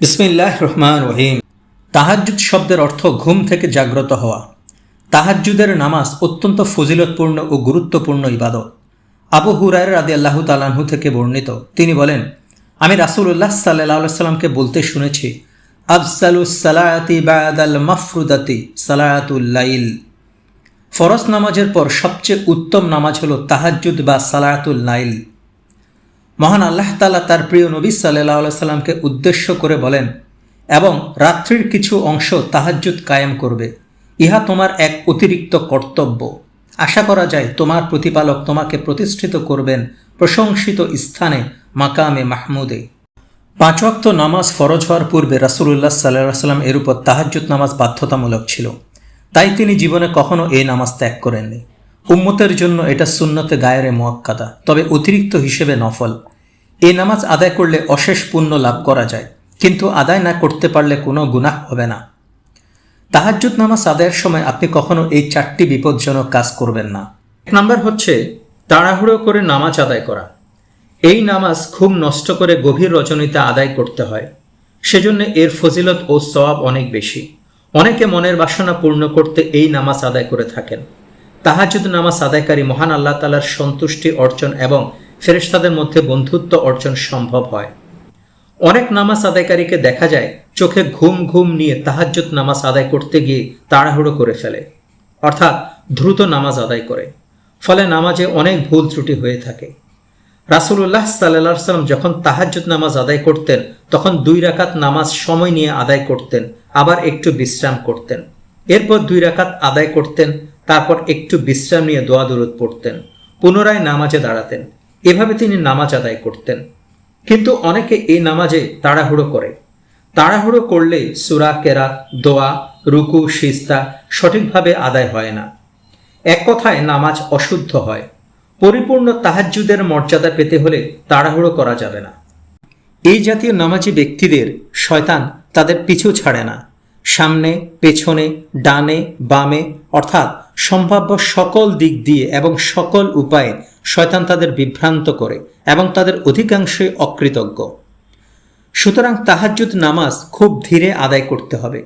বিসমিল্লাহ রহমান রহিম তাহাজ্জুদ শব্দের অর্থ ঘুম থেকে জাগ্রত হওয়া। তাহাজ্জুদের নামাজ অত্যন্ত ফজিলতপূর্ণ ও গুরুত্বপূর্ণ ইবাদত। আবু হুরায়ের রাদি আল্লাহ তালাহু থেকে বর্ণিত। তিনি বলেন, আমি রাসুল্লাহ সাল্লাহ সাল্লামকে বলতে শুনেছি আফসালুস সালায়াতি মাফরুদাতি সালায়াতুল্লাইল ফরজ নামাজের পর সবচেয়ে উত্তম নামাজ হলো তাহাজ্জুদ বা সালায়াতুল নাইল মহান আল্লাহ তালা তার প্রিয় নবী সাল্লাহ সাল্লামকে উদ্দেশ্য করে বলেন, এবং রাত্রির কিছু অংশ তাহাজ্জুদ কায়েম করবে। ইহা তোমার এক অতিরিক্ত কর্তব্য। আশা করা যায় তোমার প্রতিপালক তোমাকে প্রতিষ্ঠিত করবেন প্রশংসিত স্থানে, মাকামে মাহমুদে। পাঁচ ওয়াক্ত নামাজ ফরজ হওয়ার পূর্বে রাসুলুল্লাহ সাল্লাহ সাল্লাম এর উপর তাহাজ্জুদ নামাজ বাধ্যতামূলক ছিল। তাই তিনি জীবনে কখনো এই নামাজ ত্যাগ করেননি। উম্মতের জন্য এটা সুন্নতে গায়েরে মোয়াক্কাদা, তবে অতিরিক্ত হিসেবে নফল। এই নামাজ আদায় করলে অশেষ পুণ্য লাভ করা যায়, কিন্তু আদায় না করতে পারলে কোনো গুনাহ হবে না। তাহাজ্জুদ নামাজ আদায়ের সময় আপনি কখনো এই চারটি বিপজ্জনক কাজ করবেন না। এক নাম্বার হচ্ছে তাড়াহুড়ো করে নামাজ আদায় করা। এই নামাজ খুব নষ্ট করে গভীর রজনীতে আদায় করতে হয়, সেজন্য এর ফজিলত ও সওয়াব অনেক বেশি। অনেকে মনের বাসনা পূর্ণ করতে এই নামাজ আদায় করে থাকেন। তাহাজুদ নামাজ আদায়কারী মহান আল্লাহ তালার সন্তুষ্টি অর্জন এবং ফেরেশতাদের মধ্যে বন্ধুত্ব অর্জন সম্ভব হয়। অনেক নামাজ আদায়কারীকে দেখা যায়, চোখে ঘুম ঘুম নিয়ে তাহাজ্জুদ নামাজ আদায় করতে গিয়ে তাড়াহুড়ো করে ফেলে, অর্থাৎ দ্রুত নামাজ আদায় করে। ফলে নামাজে অনেক ভুল ত্রুটি হয়ে থাকে। রাসুল্লাহ সাল্লাহ সাল্লাম যখন তাহাজ্জুদ নামাজ আদায় করতেন, তখন দুই রাকাত নামাজ সময় নিয়ে আদায় করতেন, আবার একটু বিশ্রাম করতেন। এরপর দুই রাকাত আদায় করতেন, তারপর একটু বিশ্রাম নিয়ে দোয়া দূরত পড়তেন, পুনরায় নামাজে দাঁড়াতেন। এভাবে তিনি নামাজ আদায় করতেন। কিন্তু অনেকে এই নামাজে তাড়াহুড়ো করে। তাড়াহুড়ো করলে সুরা, কেরাত, দোয়া, রুকু সিস্তা সঠিকভাবে আদায় হয় না। এক কথায় নামাজ অশুদ্ধ হয়। পরিপূর্ণ তাহাজ্জুদের মর্যাদা পেতে হলে তাড়াহুড়ো করা যাবে না। এই জাতীয় নামাজি ব্যক্তিদের শয়তান তাদের পিছু ছাড়ে না। সামনে, পেছনে, ডানে, বামে, অর্থাৎ সম্ভাব্য সকল দিক দিয়ে এবং সকল উপায়ে শয়তান তাদের বিভ্রান্ত করে এবং তাদের অধিকাংশই অকৃতজ্ঞ। সুতরাং তাহাজ্জুদ নামাজ খুব ধীরে আদায় করতে হবে।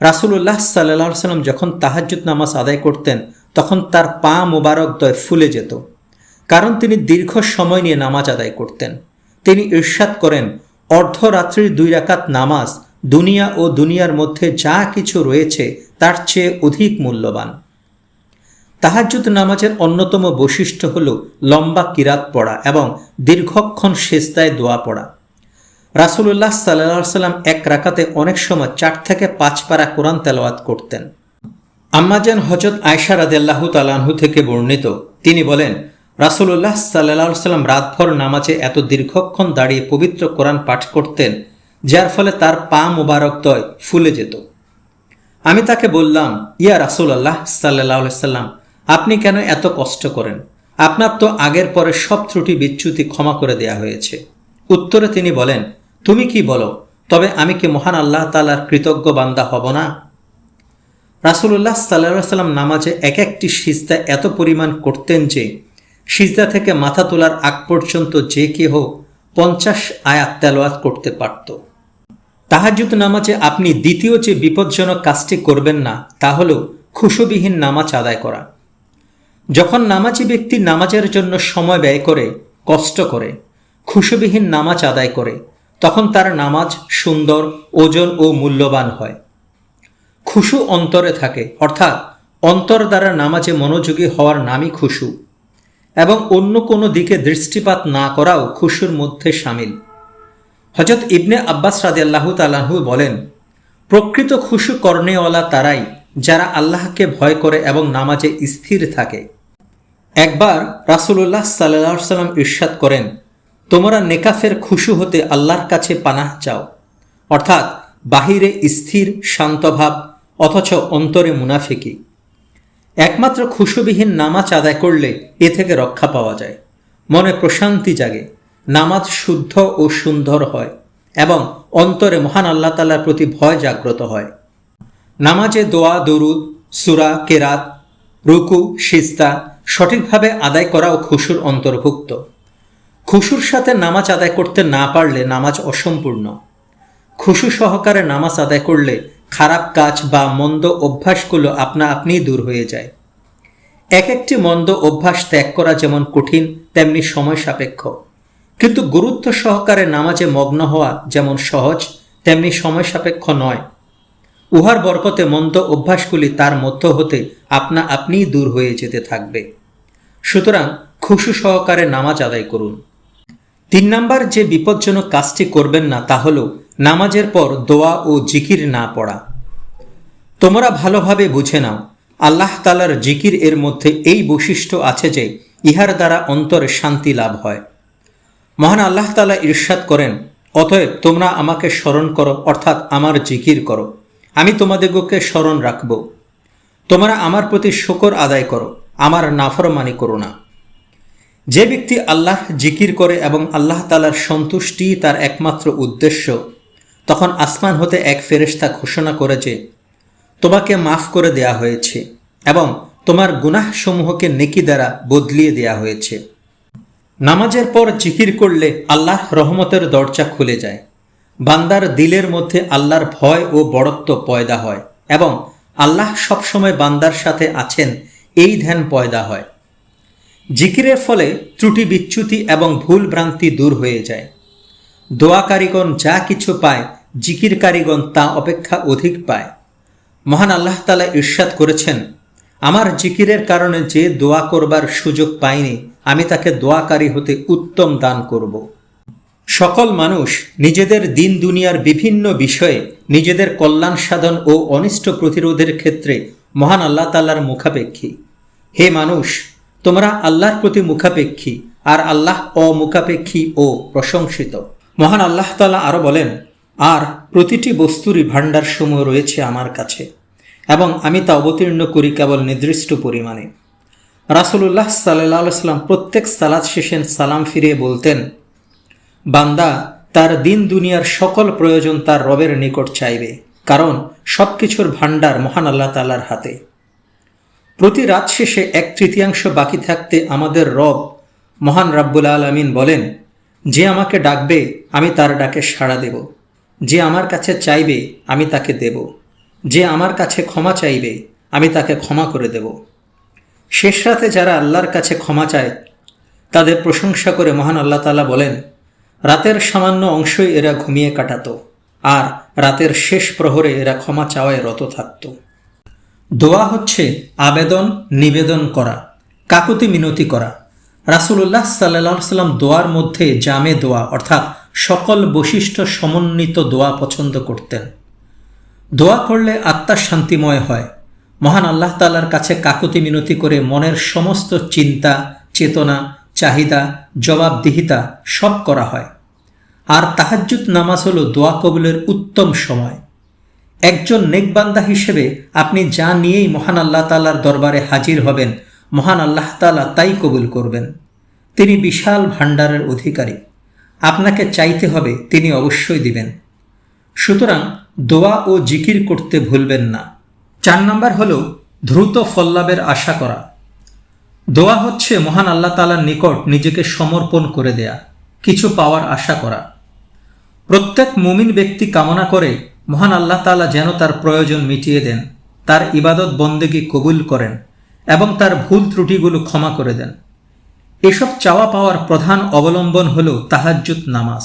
রাসুল্লাহ সাল্লাহ সাল্লাম যখন তাহাজ্জুদ নামাজ আদায় করতেন, তখন তার পা মোবারক দয় ফুলে যেত। কারণ তিনি দীর্ঘ সময় নিয়ে নামাজ আদায় করতেন। তিনি ঈর্ষাদ করেন, অর্ধরাত্রির দুই রাকাত নামাজ দুনিয়া ও দুনিয়ার মধ্যে যা কিছু রয়েছে, তার চেয়ে অধিক মূল্যবান। তাহাজ্জুদ নামাজের অন্যতম বৈশিষ্ট্য হল লম্বা কিরাত পড়া এবং দীর্ঘক্ষণ শেস্তায় দোয়া পড়া। রাসুল্লাহ সাল্লা সাল্লাম এক রাকাতে অনেক সময় চার থেকে পাঁচ পারা কোরআন তেলাওয়াত করতেন। আম্মাজান হজরত আয়সা রাদেল্লাহ তালাহু থেকে বর্ণিত, তিনি বলেন রাসুল্লাহ সাল্লাহ সাল্লাম রাতভর নামাজে এত দীর্ঘক্ষণ দাঁড়িয়ে পবিত্র কোরআন পাঠ করতেন যার ফলে তার পা মোবারকদয় ফুলে যেত। আমি তাকে বললাম, ইয়া রাসুল আল্লাহ সাল্লাহ সাল্লাম, আপনি কেন এত কষ্ট করেন? আপনার তো আগের পরে সব ত্রুটি বিচ্যুতি ক্ষমা করে দেয়া হয়েছে। উত্তরে তিনি বলেন, তুমি কি বলো, তবে আমি কি মহান আল্লাহ তালার কৃতজ্ঞ বান্দা হব না? রাসুল্লাহ সাল্লাহ সাল্লাম নামাজে এক একটি সিজদা এত পরিমাণ করতেন যে, সিজদা থেকে মাথা তোলার আগ পর্যন্ত যে কেহ পঞ্চাশ আয়াত তেলোয়াত করতে পারত। তাহাজুদ নামাজে আপনি দ্বিতীয় যে বিপজ্জনক কাজটি করবেন না, তা হল খুশুবিহীন নামাজ আদায় করা। যখন নামাজি ব্যক্তি নামাজের জন্য সময় ব্যয় করে, কষ্ট করে, খুশুবিহীন নামাজ আদায় করে, তখন তার নামাজ সুন্দর, ওজন ও মূল্যবান হয়। খুশু অন্তরে থাকে, অর্থাৎ অন্তর দ্বারা নামাজে মনোযোগী হওয়ার নামই খুশু। এবং অন্য কোনো দিকে দৃষ্টিপাত না করাও খুশুর মধ্যে সামিল। হজরত ইবনে আব্বাস রাজি আল্লাহ তালাহু বলেন, প্রকৃত খুশু কর্ণেওয়ালা তারাই যারা আল্লাহকে ভয় করে এবং নামাজে স্থির থাকে। একবার রাসুল্লাহ সাল্লাহ সাল্লাম ইরশাদ করেন, তোমরা নেকাফের খুশু হতে আল্লাহর কাছে পানাহ চাও। অর্থাৎ বাহিরে স্থির শান্তভাব অথচ অন্তরে মুনাফিকি। একমাত্র খুশুবিহীন নামাজ আদায় করলে এ থেকে রক্ষা পাওয়া যায়। মনে প্রশান্তি জাগে। নামাজ শুদ্ধ ও সুন্দর হয় এবং অন্তরে মহান আল্লাহ তালার প্রতি ভয় জাগ্রত হয়। নামাজে দোয়া, দরুদ, সুরা, কেরাত, রুকু সিস্তা সঠিকভাবে আদায় করাও খুশুর অন্তর্ভুক্ত। খুশুর সাথে নামাজ আদায় করতে না পারলে নামাজ অসম্পূর্ণ। খুশু সহকারে নামাজ আদায় করলে খারাপ কাজ বা মন্দ অভ্যাসগুলো আপনা আপনিই দূর হয়ে যায়। এক একটি মন্দ অভ্যাস ত্যাগ করা যেমন কঠিন, তেমনি সময় সাপেক্ষ। কিন্তু গুরুত্ব সহকারে নামাজে মগ্ন হওয়া যেমন সহজ, তেমনি সময় সাপেক্ষ নয়। উহার বরকতে মন্দ অভ্যাসগুলি তার মধ্য হতে আপনা আপনিই দূর হয়ে যেতে থাকবে। সুতরাং খুশু সহকারে নামাজ আদায় করুন। তিন নাম্বার যে বিপজ্জনক কাজটি করবেন না তা হল নামাজের পর দোয়া ও জিকির না পড়া। তোমরা ভালোভাবে বুঝে নাও, আল্লাহ তালার জিকির এর মধ্যে এই বৈশিষ্ট্য আছে যে ইহার দ্বারা অন্তরে শান্তি লাভ হয়। মহান আল্লাহ তালা ঈর্ষাদ করেন, অতএব তোমরা আমাকে স্মরণ করো, অর্থাৎ আমার জিকির করো। আমি তোমাদেরকে স্মরণ রাখব। তোমরা আমার প্রতি শকর আদায় করো, আমার নাফরমানি করো না। যে ব্যক্তি আল্লাহ জিকির করে এবং আল্লাহ তালার সন্তুষ্টি তার একমাত্র উদ্দেশ্য, তখন আসমান হতে এক ফেরেশতা ঘোষণা করে যে, তোমাকে মাফ করে দেয়া হয়েছে এবং তোমার গুনাহসমূহকে নেকি দ্বারা বদলিয়ে দেয়া হয়েছে। নামাজের পর জিকির করলে আল্লাহ রহমতের দরজা খুলে যায়। বান্দার দিলের মধ্যে আল্লাহর ভয় ও বড়ত্ব পয়দা হয় এবং আল্লাহ সবসময় বান্দার সাথে আছেন, এই ধ্যান পয়দা হয়। জিকিরের ফলে ত্রুটি বিচ্যুতি এবং ভুল ভ্রান্তি দূর হয়ে যায়। দোয়াকারীগণ যা কিছু পায় জিকির কারিগণ তা অপেক্ষা অধিক পায়। মহান আল্লাহ তালা ঈর্ষাদ করেছেন, আমার জিকিরের কারণে যে দোয়া করবার সুযোগ পায়নি আমি তাকে দোয়াকারী হতে উত্তম দান করব। সকল মানুষ নিজেদের দিন দুনিয়ার বিভিন্ন বিষয়ে নিজেদের কল্যাণ সাধন ও অনিষ্ট প্রতিরোধের ক্ষেত্রে মহান আল্লাহ তাল্লার মুখাপেক্ষী। হে মানুষ, তোমরা আল্লাহর প্রতি মুখাপেক্ষী আর আল্লাহ অমুখাপেক্ষী ও প্রশংসিত। মহান আল্লাহ তালা আরও বলেন, আর প্রতিটি বস্তুরই ভাণ্ডার সমূহ রয়েছে আমার কাছে এবং আমি তা অবতীর্ণ করি কেবল নির্দিষ্ট পরিমাণে। রাসুল্লাহ সাল্লাহ সাল্লাম প্রত্যেক সালাদ শেষেন সালাম ফিরিয়ে বলতেন, বান্দা, তার দিন দুনিয়ার সকল প্রয়োজন তার রবের নিকট চাইবে, কারণ সব কিছুর ভাণ্ডার মহান আল্লাহ তালার হাতে। প্রতি রাত শেষে এক তৃতীয়াংশ বাকি থাকতে আমাদের রব মহান রাব্বুল আলমিন বলেন, যে আমাকে ডাকবে, আমি তার ডাকে সাড়া দেব। যে আমার কাছে চাইবে, আমি তাকে দেব। যে আমার কাছে ক্ষমা চাইবে, আমি তাকে ক্ষমা করে দেব। শেষ রাতে যারা আল্লাহর কাছে ক্ষমা চায়, তাদের প্রশংসা করে মহান আল্লাহ তালা বলেন, রাতের সামান্য অংশই এরা ঘুমিয়ে কাটাত, আর রাতের শেষ প্রহরে এরা ক্ষমা চাওয়ায় রত থাকত। দোয়া হচ্ছে আবেদন, নিবেদন করা, কাকুতি মিনতি করা। রাসুল্লাহ সাল্লাহ সাল্লাম দোয়ার মধ্যে জামে দোয়া, অর্থাৎ সকল বৈশিষ্ট্য সমন্বিত দোয়া পছন্দ করতেন। দোয়া করলে আত্মা শান্তিময় হয় মহান আল্লাহ তালার কাছে কাকুতি মিনতি করে মনের সমস্ত চিন্তা, চেতনা, চাহিদা, জবাবদিহিতা সব করা হয়। আর তাহাজ্জুদ নামাজ হল দোয়া কবুলের উত্তম সময়। একজন নেকবান্দা হিসেবে আপনি যা নিয়েই মহান আল্লাহ তালার দরবারে হাজির হবেন, মহান আল্লাহ তালা তাই কবুল করবেন। তিনি বিশাল ভাণ্ডারের অধিকারী। আপনাকে চাইতে হবে তিনি অবশ্যই দিবেন। সুতরাং দোয়া ও জিকির করতে ভুলবেন না। চার নম্বর হল দ্রুত ফল্লাভের আশা করা। দোয়া হচ্ছে মহান আল্লাহ তালার নিকট নিজেকে সমর্পণ করে দেয়া, কিছু পাওয়ার আশা করা। প্রত্যেক মুমিন ব্যক্তি কামনা করে মহান আল্লাহ তালা যেন তার প্রয়োজন মিটিয়ে দেন, তার ইবাদত বন্দেগি কবুল করেন এবং তার ভুল ত্রুটিগুলো ক্ষমা করে দেন। এসব চাওয়া পাওয়ার প্রধান অবলম্বন হল তাহাজ্জুদ নামাজ।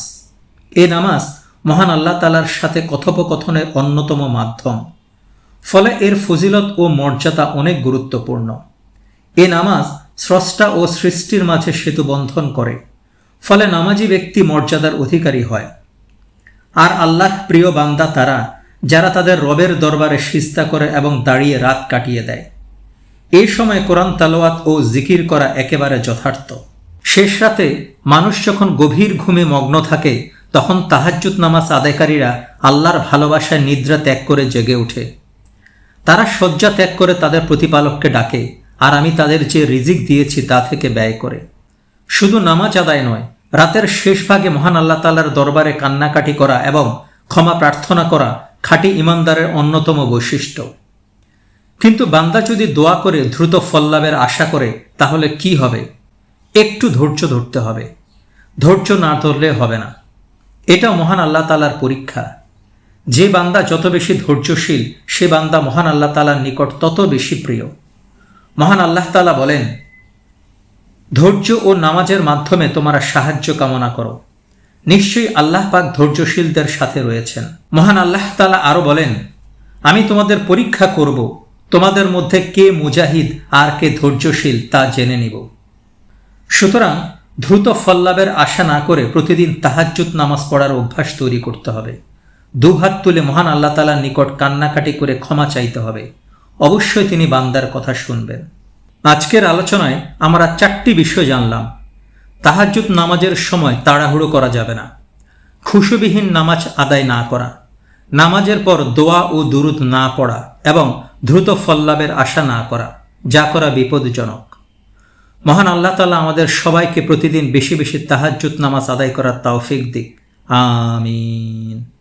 এ নামাজ মহান আল্লাহ তালার সাথে কথোপকথনের অন্যতম মাধ্যম। ফলে এর ফজিলত ও মর্যাদা অনেক গুরুত্বপূর্ণ। এ নামাজ স্রষ্টা ও সৃষ্টির মাঝে সেতু বন্ধন করে, ফলে নামাজি ব্যক্তি মর্যাদার অধিকারী হয়। আর আল্লাহ প্রিয় বান্দা তারা, যারা তাদের রবের দরবারে সিস্তা করে এবং দাঁড়িয়ে রাত কাটিয়ে দেয়। এই সময় কোরআন তালোয়াত ও জিকির করা একেবারে যথার্থ। শেষ রাতে মানুষ যখন গভীর ঘুমে মগ্ন থাকে, তখন তাহাজ্জুদ নামাজ আদায়কারীরা আল্লাহর ভালোবাসায় নিদ্রা ত্যাগ করে জেগে ওঠে। তারা শয্যা ত্যাগ করে তাদের প্রতিপালককে ডাকে, আর আমি তাদের যে রিজিক দিয়েছি তা থেকে ব্যয় করে। শুধু নামাজ আদায় নয়, রাতের শেষ ভাগে মহান আল্লাহ তাল্লার দরবারে কান্নাকাটি করা এবং ক্ষমা প্রার্থনা করা খাঁটি ইমানদারের অন্যতম বৈশিষ্ট্য। কিন্তু বান্দা যদি দোয়া করে দ্রুত ফল্লাভের আশা করে, তাহলে কি হবে? একটু ধৈর্য ধরতে হবে। ধৈর্য না ধরলে হবে না। এটা মহান আল্লাহ তালার পরীক্ষা। যে বান্দা যত বেশি ধৈর্যশীল, সে বান্দা মহান আল্লাহ তালার নিকট তত বেশি প্রিয়। মহান আল্লাহ তালা বলেন, ধৈর্য ও নামাজের মাধ্যমে তোমরা সাহায্য কামনা করো। নিশ্চয়ই আল্লাহ পাক ধৈর্যশীলদের সাথে রয়েছেন। মহান আল্লাহ তালা আরও বলেন, আমি তোমাদের পরীক্ষা করব, তোমাদের মধ্যে কে মুজাহিদ আর কে ধৈর্যশীল তা জেনে নিব। সুতরাং দ্রুত ফল্লাভের আশা না করে প্রতিদিন তাহাজ্জুদ নামাজ পড়ার অভ্যাস তৈরি করতে হবে। দুহাত তুলে মহান আল্লাহ তালার নিকট কান্নাকাটি করে ক্ষমা চাইতে হবে। অবশ্যই তিনি বান্দার কথা শুনবেন। আজকের আলোচনায় আমরা চারটি বিষয় জানলাম। তাহাজ্জুদ নামাজের সময় তাড়াহুড়ো করা যাবে না। খুশুবিহীন নামাজ আদায় না করা। নামাজের পর দোয়া ও দুরুদ না পড়া এবং দ্রুত ফল্লাভের আশা না করা, যা করা বিপদজনক মহান আল্লাহ তালা আমাদের সবাইকে প্রতিদিন বেশি বেশি তাহাজ্জুদ নামাজ আদায় করার তাওফিক দিক। আমিন।